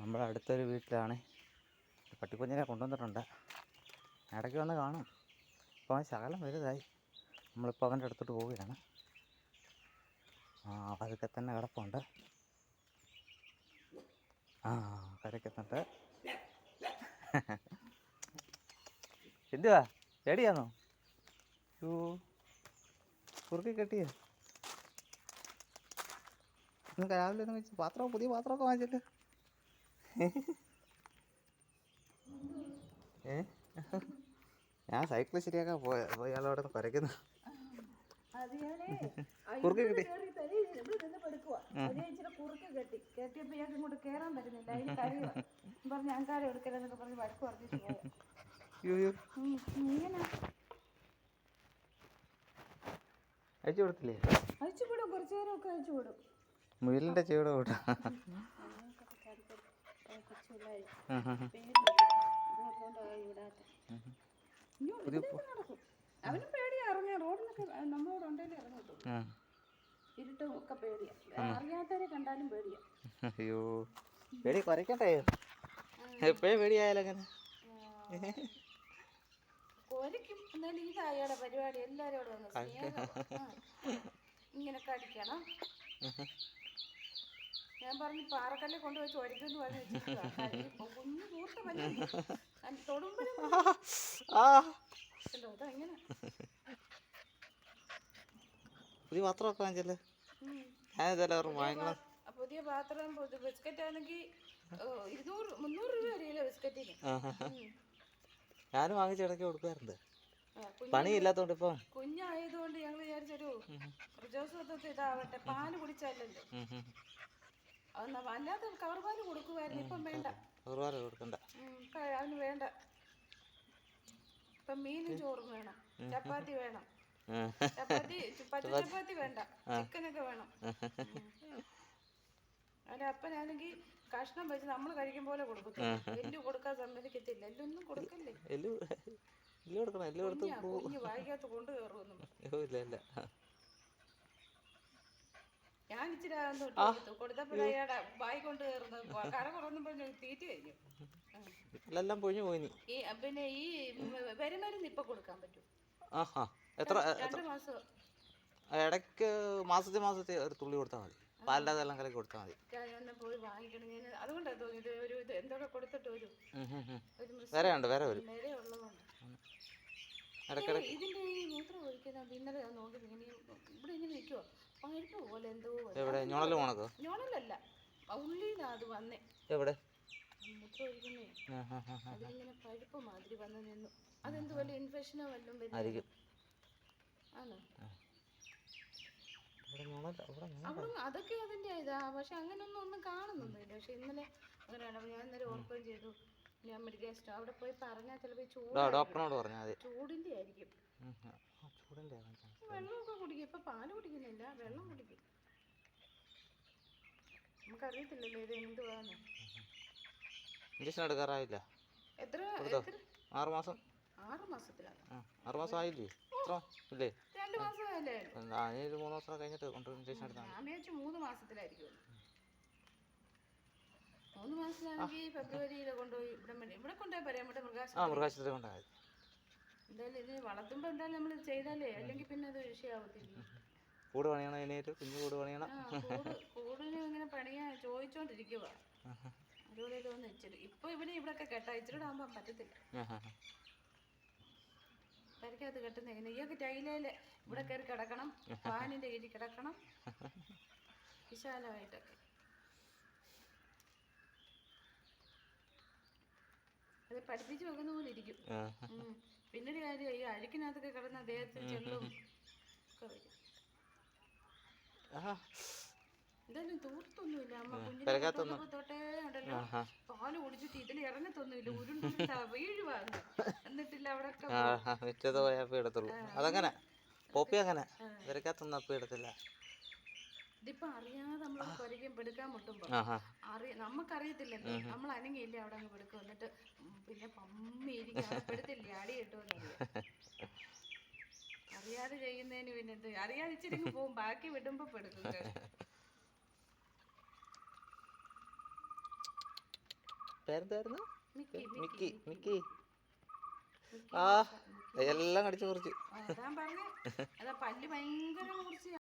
നമ്മുടെ അടുത്തൊരു വീട്ടിലാണ്. പട്ടിക്കുഞ്ഞിനെ കൊണ്ടുവന്നിട്ടുണ്ട്. ഇടയ്ക്ക് വന്ന് കാണും. അപ്പോൾ അവൻ ശകലം വലുതായി. നമ്മളിപ്പോൾ അവന്റെ അടുത്തോട്ട് പോവുകയാണ്. ആ അതൊക്കെ തന്നെ കിടപ്പുണ്ട്. ആ കരയ്ക്കെത്തുന്നുണ്ട് എന്തുവാ? എടിയാന്നോ യോ കുറുക്കി കെട്ടിയ. രാവിലെ ഒന്ന് വെച്ച് പാത്രം പുതിയ പാത്രമൊക്കെ വാങ്ങിച്ചിട്ട് ഏ? ഞാൻ സൈക്കിൾ ശരിയാക്കാൻ പോയ അവിടെ പരക്കുന്നു കുരയ്ക്കുന്നു. കുറുക്ക് കിട്ടി. കുറുക്ക് കെട്ടി. കെട്ടിയപ്പോ ഇയാൾക്ക് ഇങ്ങോട്ട് കേറാൻ പറ്റുന്നില്ല അതിന് കഴിയുക പറഞ്ഞ് അങ്കാരം എടുക്കലെന്നൊക്കെ പറഞ്ഞ് വഴക്ക് പറഞ്ഞിട്ട് പോയ. യോ യോ ഇങ്ങനെ. അയച്ചു കൊടുത്തില്ലേ? അയച്ചു വിടും കുറച്ചു നേരം ഒക്കെ അയച്ചു വിടും മുയലിന്റെ ചെവിടെ കൂട്ടാ. അവനും പേടിയാ ഇറങ്ങിയ റോഡിലൊക്കെ നമ്മളോട് ഉണ്ടെങ്കിൽ ഇറങ്ങത്തു ഉം. ഇരുട്ടും ഒക്കെ പേടിയാ അറിയാത്തവരെ കണ്ടാലും പേടിയാ. അയ്യോ പേടി കുരയ്ക്കണ്ടേ എപ്പോഴും പേടിയായാലും അങ്ങനെ. കൊരയ്ക്കും. എന്നാലും ഇത് അയാളുടെ പരിപാടി എല്ലാവരോടും ഇങ്ങനെ കടിക്കണം ഞാൻ പറഞ്ഞു പാറക്കല്ലിൽ കൊണ്ടുവച്ച് ഒരിക്കുന്നു പറഞ്ഞ്. കരി- കുഞ്ഞു കൂർത്ത പല്ല് തൊടുമ്പോഴും ആ. ഉണ്ടോ അതോ ഇങ്ങനെ പുതിയ പാത്രമൊക്കെ വാങ്ങിച്ചല്ലേ? ഞാൻ ഇതെല്ലാവരും വാങ്ങിക്കണം ആ പുതിയ പാത്രം ബിസ്ക്കറ്റ് ആണെങ്കിൽ ഇരുന്നൂറ് മുന്നൂറ് രൂപ വരെയല്ലേ ബിസ്ക്കറ്റിന്. ഞാനും വാങ്ങിച്ച് ഇടയ്ക്ക് കൊടുക്കാറുണ്ട്. പണിയില്ലാത്തോണ്ട് ഇപ്പൊ. കുഞ്ഞായതുകൊണ്ട് ഞങ്ങൾ വിചാരിച്ചൊരു പ്രജോത്സവത്തെ ഇതാവട്ടെ പാൽ കുടിച്ചാലല്ലോ. അല്ലാതെ കവർ പാൽ കൊടുക്കുമായിരുന്നു ഇപ്പം വേണ്ട. ഒരുപാട് കൊടുക്കണ്ട. അവന് വേണ്ട. ഇപ്പം മീനും ചോറും വേണം. ചപ്പാത്തി വേണം. ചപ്പാത്തി ചപ്പാത്തി വേണ്ട. ചിക്കനൊക്കെ വേണം. അവന്റെ അപ്പനാണെങ്കിൽ കഷ്ണം വെച്ച് നമ്മൾ കഴിക്കും പോലെ കൊടുക്കും എല്ലു കൊടുക്കാൻ സമ്മതിക്കത്തില്ല. എല്ലൊന്നും കൊടുക്കല്ലേ? എല്ലു കൊടുക്കണം. എല്ലു കൊടുത്ത് വായിക്കാത്ത കൊണ്ടു കയറുമെന്നും ഇല്ല ഇല്ല. ഇച്ചിരി അതൊന്നും ഇട്ട് കൊടുത്തു. കൊടുത്തപ്പോഴയാടെ വായി കൊണ്ട് കയറുന്നത് കട കുറന്നും പറഞ്ഞ് തീറ്റ കഴിഞ്ഞു. ഉം. എല്ലാം പൊഴിഞ്ഞു പോയി നീ. ഈ പിന്നെ ഈ വരുമരുന്ന് ഇപ്പൊ കൊടുക്കാൻ പറ്റും. ആഹാ. എത്ര രണ്ട് മാസം. ഇടയ്ക്ക് മാസത്തിൽ മാസത്തിൽ ഒരു തുള്ളി കൊടുത്താൽ മതി. പാലില്ലാതെ എല്ലാം കലക്കി കൊടുത്താൽ മതി. പോയി വാങ്ങിക്കണം. ഞാൻ അതുകൊണ്ടാണ് തോന്നിയത് ഒരു ഇത് എന്തൊക്കെ കൊടുത്തിട്ട് ഒരു ഉം, ഉം, ഉം. ഒരു മിസ് വേറെ ഉണ്ട് വേറെ വരും. ഇടക്കിടക്ക് ഇതിന്റെ ഈ മൂത്രം ഒഴിക്കുന്ന ഇന്നലെ നോക്കി ഇങ്ങനെ പോലെ എന്തോ. എവിടെ? ഞോളൽ പോണക്കോ ഞോണലല്ല ഉള്ളിലാ അത് വന്നേ. എവിടെ? മൂത്രം ഒഴിക്കുന്നേ. അതിലിങ്ങനെ പഴുപ്പ് മാതിരി വന്ന് നിന്നു. അതെന്ത് വല്ല ഇൻഫെക്ഷനോ വല്ലതും വരുന്നു ആയിരിക്കും. ആണോ? ഇവിടെ ഞോളല്ല ഇവിടെ ഞോള അവിടെ അതൊക്കെ അതിന്റെ ഇതാ. പക്ഷെ അങ്ങനെയൊന്നും ഒന്നും കാണുന്നൊന്നുമില്ല. പക്ഷെ ഇന്നലെ അങ്ങനെയാണ്. ഞാൻ ഇന്നലെ ഓർക്കുകയും ചെയ്തു. ഞാൻ മെഡിക്കൽ സ്റ്റോ അവിടെ പോയി പറഞ്ഞാൽ ചിലപ്പോൾ ചൂട് ഡോക്ടറിനോട് പറഞ്ഞാൽ ആയിരിക്കും. ചൂടിന്റെ. വെള്ളമൊക്കെ കുടിക്കും. ഇപ്പൊ പാൽ കുടിക്കുന്നില്ല. വെള്ളം കുടിക്കും. നമുക്കറിയത്തില്ലല്ലോ ഇത് എന്തുവാന്ന്. ഇഞ്ചക്ഷൻ എടുക്കാറായില്ല. എത്ര ആറ് മാസം. ആറ് മാസത്തിലാണ് ആ ആറ് മാസം ആയില്ലേ? എത്ര ഇല്ലേ? രണ്ട് ആ മൂന്ന് മാസം കഴിഞ്ഞിട്ട് കൊണ്ട് ഇഞ്ചക്ഷൻ എടുത്താൽ മതി. ഞാൻ വിചാരിച്ചു മൂന്ന് മാസത്തിലായിരിക്കും മൂന്ന് മാസത്തിലാണെങ്കിൽ ഫെബ്രുവരിയിൽ കൊണ്ടുപോയി. ഇവിടെ കൊണ്ടുപോയി പറയാം. ഇവിടെ ആ മൃഗാശുപത്രി മതി. എന്തായാലും ഇത് വളർത്തുമ്പോൾ എന്തായാലും നമ്മൾ ചെയ്താലേ അല്ലെങ്കിൽ പിന്നെ അത് വിഷയമാവത്തില്ല കൂട് പണിയണം കുഞ്ഞു കൂട് പണിയണം. ആ കൂട് കൂടിന് ഇങ്ങനെ പണിയാ ചോദിച്ചോണ്ടിരിക്കുക അതുപോലെ ഇച്ചിരി. ഇപ്പൊ ഇവിടെ ഇവിടെയൊക്കെ കെട്ടാ ഇച്ചിരി ആകുമ്പോൾ പറ്റത്തില്ല. പരിക്കകത്ത് കെട്ടുന്ന എങ്ങനെ ഇയൊക്കെ ടൈലേൽ ഇവിടെ കയറി കിടക്കണം ഫാനിന്റെ കീഴിൽ കിടക്കണം. വിശാലമായിട്ടൊക്കെ. അത് പഠിപ്പിച്ചു വെക്കുന്ന പോലെ ഇരിക്കും. പിന്നൊരു കാര്യം ഈ അഴുക്കിനകത്തൊക്കെ കിടന്ന ദേഹത്തിൽ ചെള്ളും ഒക്കെ വരും. എന്തായാലും തൂർത്തൊന്നുമില്ല. അമ്മ കുഞ്ഞിനെ തൊട്ടേ ഉണ്ടല്ലോ. പാൽ കുടിച്ചിട്ട് ഇതിൽ ഇറങ്ങത്തൊന്നുമില്ല. ഉരുണ്ട വീഴുവാന്ന് എന്നിട്ടില്ല അവിടെ പോയാൽ ഇടത്തുള്ളൂ. അതങ്ങനെ. പോപ്പി അങ്ങനെ. ഇവരക്കകത്തൊന്നും അപ്പം ഇടത്തില്ല. ഇതിപ്പോ അറിയാതെ നമ്മൾ കുരയ്ക്കും പെടുക്കാൻ മുട്ടുമ്പോ അറിയ നമുക്കറിയത്തില്ലല്ലോ നമ്മൾ അനങ്ങിയില്ല അവിടെ അങ്ങ് പെടുക്കും എന്നിട്ട് പിന്നെ പമ്മി ഇരിക്കും അവിടെ പെടുത്തില്ലേ? അടി കിട്ടുമെന്ന് അറിയാതെ ചെയ്യുന്നതിന് പിന്നെ എന്ത് അറിയാതെ ഇച്ചിരി പോവും ബാക്കി വിടുമ്പോ പെടുക്കും പേരെന്തായിരുന്നു? മിക്കി മിക്കി ആ എല്ലാം കടിച്ചു കുറിച്ച് അതാ പറഞ്ഞേ. അതാ പല്ല് ഭയങ്കര മുറിച്ച്